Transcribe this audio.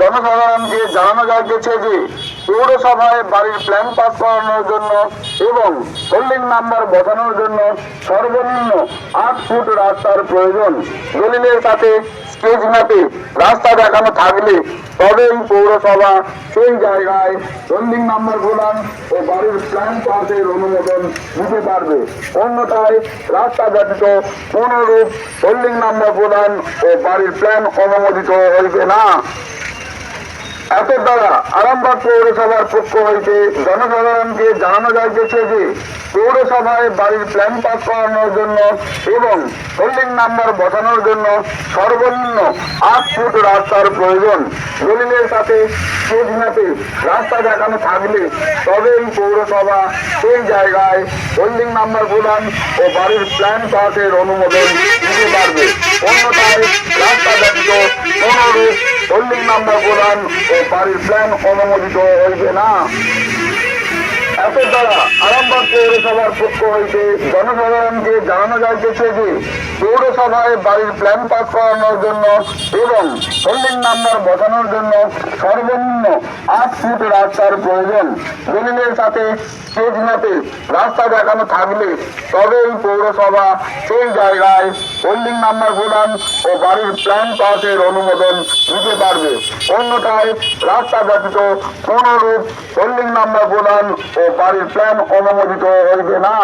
জনসাধারণকে জানানো গেছে যে পৌরসভায় বাড়ির প্ল্যান পাস করানোর জন্য এবং হোল্ডিং নাম্বার বসানোর জন্য সর্বনিম্ন আট ফুট রাস্তার প্রয়োজন। দলিলের সাথে স্কেচ ম্যাপে রাস্তা দেখানো থাকলে তবেই পৌরসভা সেই জায়গায় হোল্ডিং নাম্বার প্রদান ও বাড়ির প্ল্যান পাসের অনুমোদন দিতে পারবে। অন্যথায় রাস্তা ব্যতীত কোনরূপ হোল্ডিং নাম্বার প্রদান ও বাড়ির প্ল্যান অনুমোদিত হইবে না। এত দ্বারা আরামবাগ পৌরসভার পক্ষ হইতে জনসাধারণকে জানানো যাইতেছে যে, পৌরসভায় বাড়ির প্ল্যান পাস করানোর জন্য এবং হোল্ডিং নাম্বার বসানোর জন্য সর্বনিম্ন আট ফুট রাস্তার প্রয়োজন। দলিলের সাথে স্টেজ ম্যাপে রাস্তা দেখানো থাকলে তবেই পৌরসভা সেই জায়গায় হোল্ডিং নাম্বার প্রদান ও বাড়ির প্ল্যান পাসের অনুমোদন দিতে পারবে অন্যথায় রাস্তা ব্যতীত কোনরূপ হোল্ডিং নাম্বার প্রদান ও বাড়ির প্ল্যান অনুমোদিত হইবে না। এত দ্বারা আরামবাগ পৌরসভার পক্ষ হইতে জনসাধারণকে জানানো যাইতেছে যে, পৌরসভায় বাড়ির প্ল্যান পাস করানোর জন্য এবং হোল্ডিং নাম্বার বসানোর জন্য সর্বনিম্ন আট ফুট রাস্তার প্রয়োজন। দলিলের সাথে স্টেজ ম্যাপে রাস্তা দেখানো থাকলে তবেই পৌরসভা সেই জায়গায় হোল্ডিং নাম্বার প্রদান ও বাড়ির প্ল্যান পাসের অনুমোদন দিতে পারবে। অন্যথায় রাস্তা ব্যতীত কোনরূপ হোল্ডিং নাম্বার প্রদান ও বাড়ির প্ল্যান অনুমোদিত হইবে না।